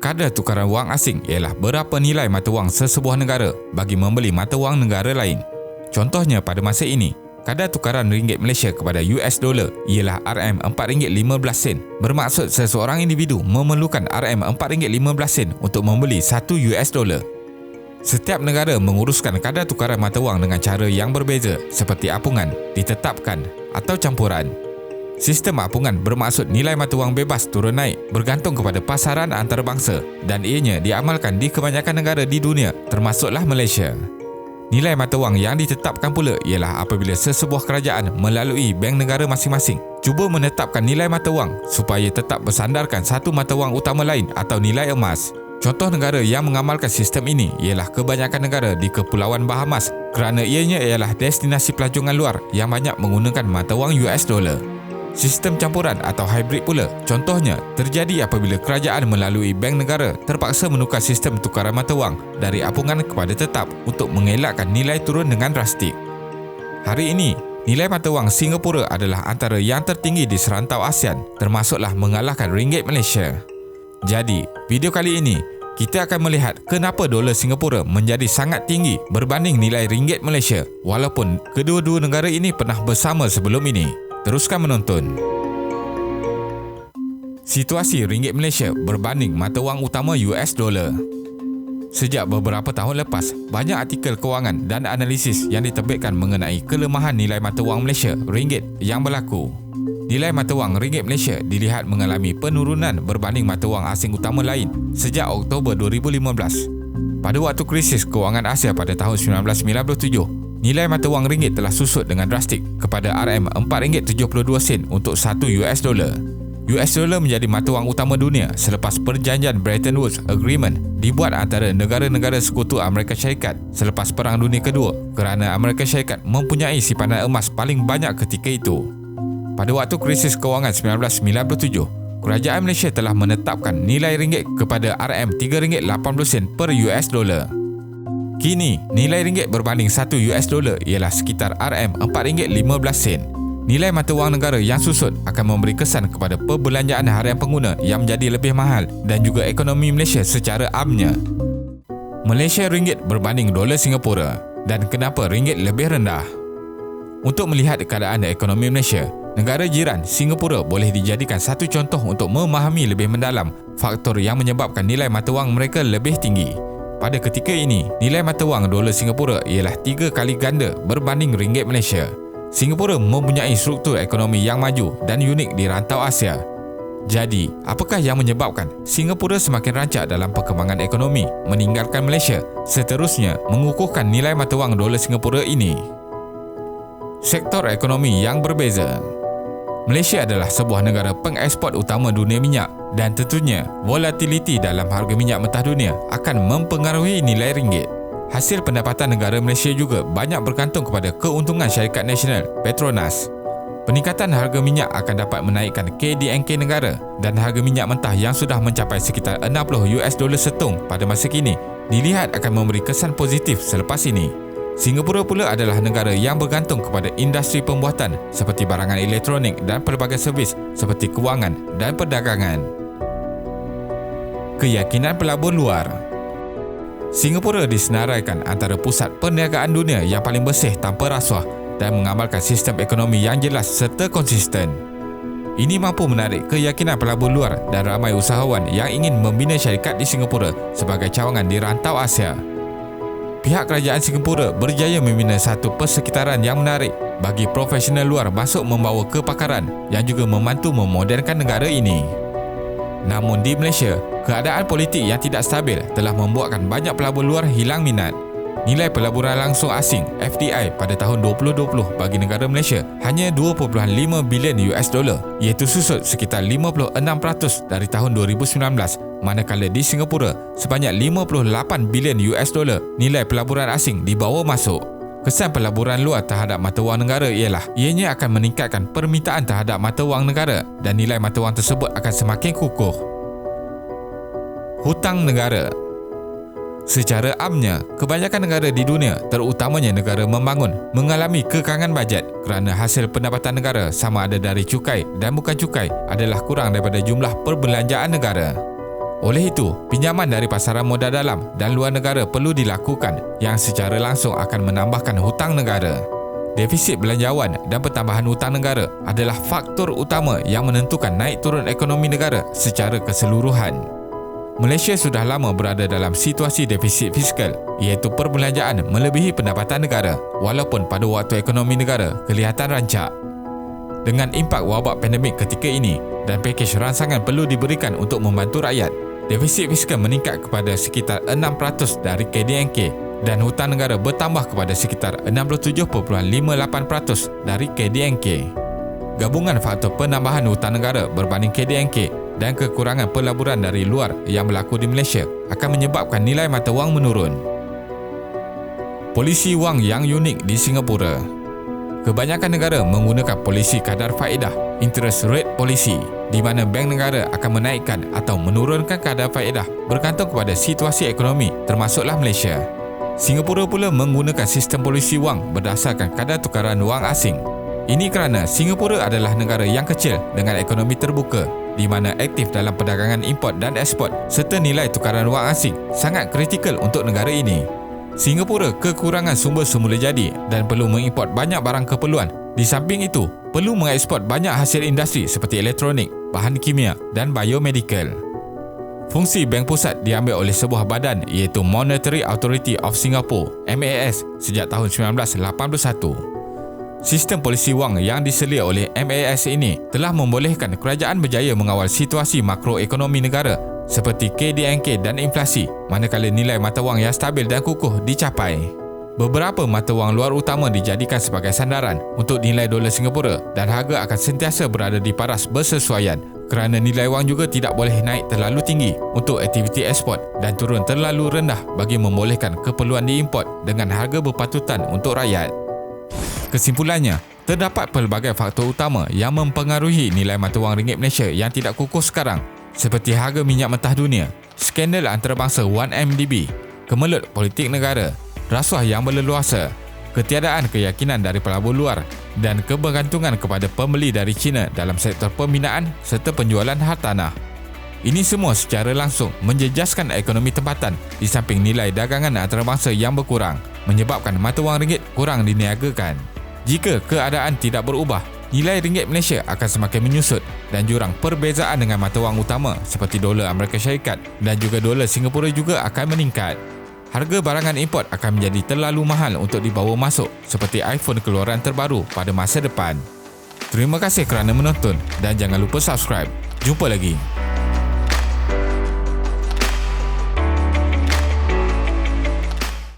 kadar tukaran wang asing ialah berapa nilai mata wang sesebuah negara bagi membeli mata wang negara lain. Contohnya pada masa ini, kadar tukaran ringgit Malaysia kepada US dollar ialah RM4.15 bermaksud seseorang individu memerlukan RM4.15 untuk membeli 1 US dollar. Setiap negara menguruskan kadar tukaran mata wang dengan cara yang berbeza seperti apungan, ditetapkan atau campuran. Sistem apungan bermaksud nilai mata wang bebas turun naik bergantung kepada pasaran antarabangsa dan ianya diamalkan di kebanyakan negara di dunia termasuklah Malaysia. Nilai mata wang yang ditetapkan pula ialah apabila sesebuah kerajaan melalui bank negara masing-masing cuba menetapkan nilai mata wang supaya tetap bersandarkan satu mata wang utama lain atau nilai emas. Contoh negara yang mengamalkan sistem ini ialah kebanyakan negara di Kepulauan Bahamas kerana ianya ialah destinasi pelancongan luar yang banyak menggunakan mata wang US dollar. Sistem campuran atau hybrid pula contohnya terjadi apabila kerajaan melalui bank negara terpaksa menukar sistem tukaran mata wang dari apungan kepada tetap untuk mengelakkan nilai turun dengan drastik. Hari ini, nilai mata wang Singapura adalah antara yang tertinggi di serantau ASEAN termasuklah mengalahkan ringgit Malaysia. Jadi, video kali ini kita akan melihat kenapa dolar Singapura menjadi sangat tinggi berbanding nilai ringgit Malaysia walaupun kedua-dua negara ini pernah bersama sebelum ini. Teruskan menonton. Situasi ringgit Malaysia berbanding mata wang utama US dollar. Sejak beberapa tahun lepas, banyak artikel kewangan dan analisis yang diterbitkan mengenai kelemahan nilai mata wang Malaysia ringgit yang berlaku. Nilai mata wang ringgit Malaysia dilihat mengalami penurunan berbanding mata wang asing utama lain sejak Oktober 2015. Pada waktu krisis kewangan Asia pada tahun 1997, nilai mata wang ringgit telah susut dengan drastik kepada RM4.72 untuk 1 US dollar. US dollar menjadi mata wang utama dunia selepas perjanjian Bretton Woods Agreement dibuat antara negara-negara sekutu Amerika Syarikat selepas Perang Dunia Kedua kerana Amerika Syarikat mempunyai simpanan emas paling banyak ketika itu. Pada waktu krisis kewangan 1997, Kerajaan Malaysia telah menetapkan nilai ringgit kepada RM3.80 per US dollar. Kini, nilai ringgit berbanding 1 US dollar ialah sekitar RM4.15. Nilai mata wang negara yang susut akan memberi kesan kepada perbelanjaan harian pengguna yang menjadi lebih mahal dan juga ekonomi Malaysia secara amnya. Malaysia ringgit berbanding dolar Singapura dan kenapa ringgit lebih rendah? Untuk melihat keadaan ekonomi Malaysia, negara jiran Singapura boleh dijadikan satu contoh untuk memahami lebih mendalam faktor yang menyebabkan nilai mata wang mereka lebih tinggi. Pada ketika ini, nilai mata wang dolar Singapura ialah tiga kali ganda berbanding ringgit Malaysia. Singapura mempunyai struktur ekonomi yang maju dan unik di rantau Asia. Jadi, apakah yang menyebabkan Singapura semakin rancak dalam perkembangan ekonomi meninggalkan Malaysia seterusnya mengukuhkan nilai mata wang dolar Singapura ini? Sektor ekonomi yang berbeza Malaysia adalah sebuah negara pengeksport utama dunia minyak dan tentunya volatiliti dalam harga minyak mentah dunia akan mempengaruhi nilai ringgit. Hasil pendapatan negara Malaysia juga banyak bergantung kepada keuntungan syarikat nasional Petronas. Peningkatan harga minyak akan dapat menaikkan KDNK negara dan harga minyak mentah yang sudah mencapai sekitar 60 US dollar setung pada masa kini dilihat akan memberi kesan positif selepas ini. Singapura pula adalah negara yang bergantung kepada industri pembuatan seperti barangan elektronik dan pelbagai servis seperti kewangan dan perdagangan. Keyakinan pelabur luar Singapura disenaraikan antara pusat perniagaan dunia yang paling bersih tanpa rasuah dan mengamalkan sistem ekonomi yang jelas serta konsisten. Ini mampu menarik keyakinan pelabur luar dan ramai usahawan yang ingin membina syarikat di Singapura sebagai cawangan di rantau Asia pihak kerajaan Singapura berjaya membina satu persekitaran yang menarik bagi profesional luar masuk membawa kepakaran yang juga membantu memodernkan negara ini. Namun di Malaysia, keadaan politik yang tidak stabil telah membuatkan banyak pelabur luar hilang minat. Nilai pelaburan langsung asing FDI pada tahun 2020 bagi negara Malaysia hanya 2.5 bilion US dollar iaitu susut sekitar 56% dari tahun 2019 manakala di Singapura sebanyak 58 bilion US dollar nilai pelaburan asing dibawa masuk. Kesan pelaburan luar terhadap mata wang negara ialah ianya akan meningkatkan permintaan terhadap mata wang negara dan nilai mata wang tersebut akan semakin kukuh. Hutang negara Secara amnya, kebanyakan negara di dunia, terutamanya negara membangun, mengalami kekangan bajet kerana hasil pendapatan negara sama ada dari cukai dan bukan cukai adalah kurang daripada jumlah perbelanjaan negara. Oleh itu, pinjaman dari pasaran modal dalam dan luar negara perlu dilakukan yang secara langsung akan menambahkan hutang negara. Defisit belanjawan dan pertambahan hutang negara adalah faktor utama yang menentukan naik turun ekonomi negara secara keseluruhan. Malaysia sudah lama berada dalam situasi defisit fiskal iaitu perbelanjaan melebihi pendapatan negara walaupun pada waktu ekonomi negara kelihatan rancak. Dengan impak wabak pandemik ketika ini dan pakej rangsangan perlu diberikan untuk membantu rakyat, defisit fiskal meningkat kepada sekitar 6% dari KDNK dan hutang negara bertambah kepada sekitar 67.58% dari KDNK. Gabungan faktor penambahan hutang negara berbanding KDNK dan kekurangan pelaburan dari luar yang berlaku di Malaysia akan menyebabkan nilai mata wang menurun. Polisi wang yang unik di Singapura Kebanyakan negara menggunakan polisi kadar faedah, interest rate policy di mana bank negara akan menaikkan atau menurunkan kadar faedah bergantung kepada situasi ekonomi termasuklah Malaysia. Singapura pula menggunakan sistem polisi wang berdasarkan kadar tukaran wang asing. Ini kerana Singapura adalah negara yang kecil dengan ekonomi terbuka di mana aktif dalam perdagangan import dan ekspor serta nilai tukaran wang asing sangat kritikal untuk negara ini. Singapura kekurangan sumber semula jadi dan perlu mengimport banyak barang keperluan. Di samping itu, perlu mengeksport banyak hasil industri seperti elektronik, bahan kimia dan biomedical. Fungsi Bank Pusat diambil oleh sebuah badan iaitu Monetary Authority of Singapore MAS sejak tahun 1981. Sistem polisi wang yang diselia oleh MAS ini telah membolehkan kerajaan berjaya mengawal situasi makroekonomi negara seperti KDNK dan inflasi manakala nilai mata wang yang stabil dan kukuh dicapai. Beberapa mata wang luar utama dijadikan sebagai sandaran untuk nilai dolar Singapura dan harga akan sentiasa berada di paras bersesuaian kerana nilai wang juga tidak boleh naik terlalu tinggi untuk aktiviti ekspor dan turun terlalu rendah bagi membolehkan keperluan diimport dengan harga berpatutan untuk rakyat. Kesimpulannya, terdapat pelbagai faktor utama yang mempengaruhi nilai mata wang ringgit Malaysia yang tidak kukuh sekarang seperti harga minyak mentah dunia, skandal antarabangsa 1MDB, kemelut politik negara, rasuah yang berleluasa, ketiadaan keyakinan dari pelabur luar dan kebergantungan kepada pembeli dari China dalam sektor pembinaan serta penjualan hartanah. Ini semua secara langsung menjejaskan ekonomi tempatan di samping nilai dagangan antarabangsa yang berkurang menyebabkan mata wang ringgit kurang diniagakan. Jika keadaan tidak berubah, nilai ringgit Malaysia akan semakin menyusut dan jurang perbezaan dengan mata wang utama seperti dolar Amerika Syarikat dan juga dolar Singapura juga akan meningkat harga barangan import akan menjadi terlalu mahal untuk dibawa masuk seperti iPhone keluaran terbaru pada masa depan. Terima kasih kerana menonton dan jangan lupa subscribe. Jumpa lagi.